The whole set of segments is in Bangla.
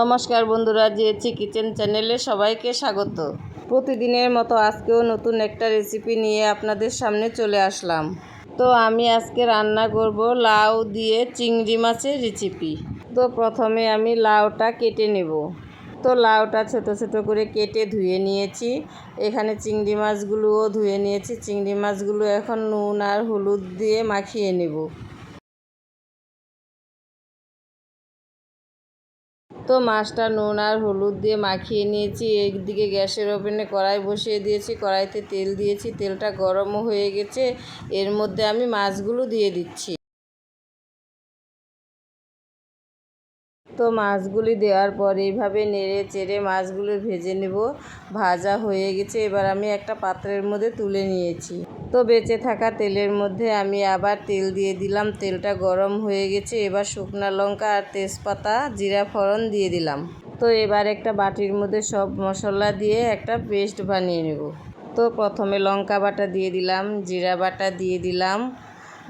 নমস্কার বন্ধুরা জিএচি কিচেন চ্যানেলে সবাইকে স্বাগত। প্রতিদিনের মতো আজকেও নতুন একটা রেসিপি নিয়ে আপনাদের সামনে চলে আসলাম। তো আমি আজকে রান্না করব লাউ দিয়ে চিংড়ি মাছের রেসিপি। তো প্রথমে আমি লাউটা কেটে নেব। তো লাউটা ছোট ছোট করে কেটে ধুয়ে নিয়েছি। এখানে চিংড়ি মাছগুলোও ধুয়ে নিয়েছি। চিংড়ি মাছগুলো এখন নুন আর হলুদ দিয়ে মাখিয়ে নেব। তো মাছটা নুন আর হলুদ দিয়ে মাখিয়ে নিয়েছি। একদিকে গ্যাসের ওভেনে কড়াই বসিয়ে দিয়েছি, কড়াইতে তেল দিয়েছি। তেলটা গরমও হয়ে গেছে। এর মধ্যে আমি মাছগুলো দিয়ে দিচ্ছি। তো মাছগুলি দেওয়ার পর এইভাবে নেড়ে চেড়ে মাছগুলো ভেজে নেব। ভাজা হয়ে গেছে। এবার আমি একটা পাত্রের মধ্যে তুলে নিয়েছি। তো বেঁচে থাকা তেলের মধ্যে আমি আবার তেল দিয়ে দিলাম। তেলটা গরম হয়ে গেছে। এবার শুকনা লঙ্কা আর তেজপাতা, জিরা ফোড়ন দিয়ে দিলাম। তো এবার একটা বাটির মধ্যে সব মশলা দিয়ে একটা পেস্ট বানিয়ে নেব। তো প্রথমে লঙ্কা বাটা দিয়ে দিলাম, জিরা বাটা দিয়ে দিলাম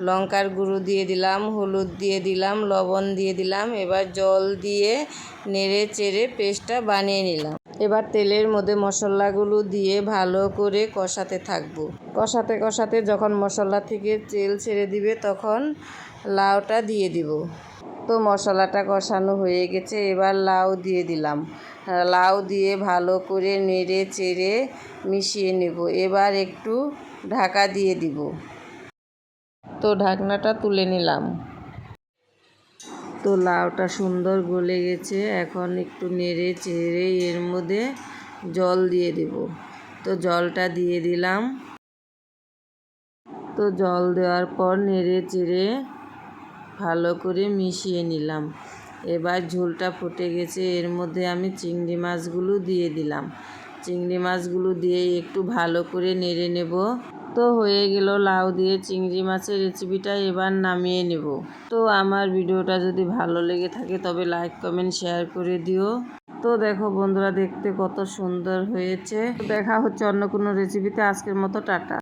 লঙ্কার গুঁড়ো দিয়ে দিলাম, হলুদ দিয়ে দিলাম, লবণ দিয়ে দিলাম, এবার জল দিয়ে নেড়ে চেড়ে পেস্টটা বানিয়ে নিলাম। এবার তেলের মধ্যে মশলাগুলো দিয়ে ভালো করে কষাতে থাকব। কষাতে কষাতে যখন মশলা থেকে তেল ছেড়ে দিবে তখন লাউটা দিয়ে দিব। তো মশলাটা কষানো হয়ে গেছে, এবার লাউ দিয়ে দিলাম। লাউ দিয়ে ভালো করে নেড়ে চেড়ে মিশিয়ে নেব। এবার একটু ঢাকা দিয়ে দিব। তো ঢাকনাটা তুলে নিলাম। তো লাউটা সুন্দর গলে গেছে, এখন একটু নেড়ে চেড়ে এর মধ্যে জল দিয়ে দেব। তো জলটা দিয়ে দিলাম। তো জল দেওয়ার পর নেড়ে চেড়ে ভালো করে মিশিয়ে নিলাম। এবার ঝোলটা ফুটে গেছে, এর মধ্যে আমি চিংড়ি মাছগুলো দিয়ে দিলাম। চিংড়ি মাছগুলো দিয়ে একটু ভালো করে নেড়ে নেব। তো হয়ে গেল লাউ দিয়ে চিংড়ি মাছের রেসিপিটা এবার নামিয়ে নেব। তো আমার ভিডিওটা যদি ভালো লেগে থাকে তবে লাইক, কমেন্ট, শেয়ার করে দিও। তো দেখো বন্ধুরা, দেখতে কত সুন্দর হয়েছে। দেখা হচ্ছে অন্য কোনো রেসিপিতে। আজকের মতো, টাটা।